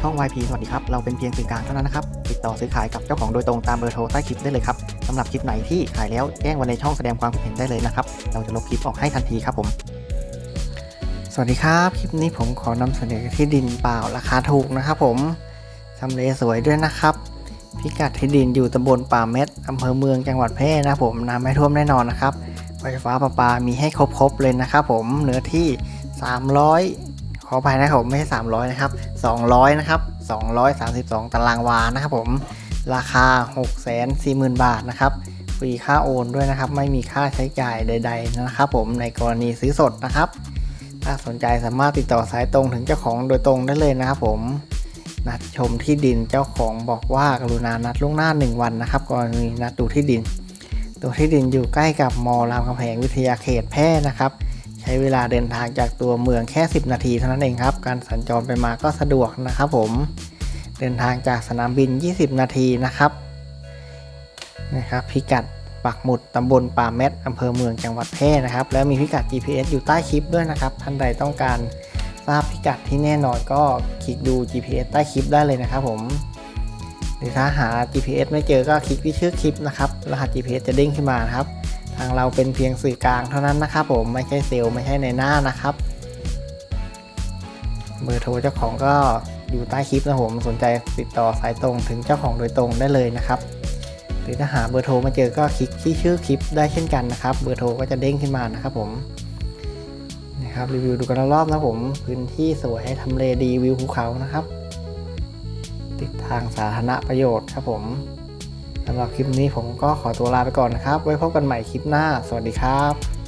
ช่อง YP สวัสดีครับ เราเป็นเพียงสื่อกลางเท่านั้นนะครับ ติดต่อซื้อขายกับเจ้าของโดยตรงตามเบอร์โทรใต้คลิปได้เลยครับสำหรับคลิปไหนที่ขายแล้วแจ้งไว้ในช่องแสดงความคิดเห็นได้เลยนะครับ เราจะลบคลิปออกให้ทันทีครับผม สวัสดีครับ คลิปนี้ผมขอนำเสนอที่ดินเปล่าราคาถูกนะครับผมทำเลสวยด้วยนะครับ พิกัดที่ดินอยู่ตำบลป่าเม็ดอำเภอเมืองจังหวัดแพร่นะผมน้ำไม่ท่วมแน่นอนนะครับไฟฟ้าประปามีให้ครบๆเลยนะครับผมเนื้อที่300 ขออภัยนะครับผมไม่ใช่300 นะครับ 200 นะครับ 232 ตารางวานะครับผมราคา 640,000 บาทนะครับฟรีค่าโอนด้วยนะครับ ไม่มีค่าใช้จ่ายใด ๆ นะครับ ผมในกรณีซื้อสดนะครับ ถ้าสนใจสามารถติดต่อสายตรงถึงเจ้าของโดยตรงได้เลยนะครับผมนัดชมที่ดินเจ้าของบอกว่ากรุณานัดล่วงหน้า 1 วันนะครับกรณีนัดดูที่ดิน ตัวที่ดินอยู่ใกล้กับมอรามคำแหงวิทยาเขตแพร่นะครับ ช้เวลาเดินทางจากตัวเมืองแค่ 10 นาทีเท่านั้นเองครับ การสัญจรไปมาก็สะดวกนะครับผม เดินทางจากสนามบิน 20 นาทีนะครับนะครับพิกัดปักหมุดตำบลป่าเม็ดอำเภอเมืองจังหวัดแพร่นะครับ แล้วมีพิกัด GPS อยู่ใต้คลิปด้วยนะครับ ท่านใดต้องการทราบพิกัดที่แน่นอนก็คลิกดู GPS ใต้คลิปได้เลยนะครับผม หรือถ้าหา GPS ไม่เจอก็คลิกที่ชื่อคลิปนะครับ รหัส GPS จะเด้งขึ้นมานะครับางเราเป็นเพียงสื่อกลางเท่านั้นนะครับผมไม่ใช่เซลล์ไม่ใช่ในหน้านะครับ เบอร์โทรเจ้าของก็อยู่ใต้คลิปนะผมสนใจติดต่อสายตรงถึงเจ้าของโดยตรงได้เลยนะครับ หรือถ้าหาเบอร์โทรมาเจอก็คลิกที่ชื่อคลิปได้เช่นกันนะครับ เบอร์โทรก็จะเด้งขึ้นมานะครับผมนะครับรีวิวดูกันรอบๆนะผมพื้นที่สวยทำเลดีวิวภูเขานะครับ ติดทางสาธารณประโยชน์ครับผม สำหรับคลิปนี้ผมก็ขอตัวลาไปก่อนนะครับ ไว้พบกันใหม่คลิปหน้า สวัสดีครับ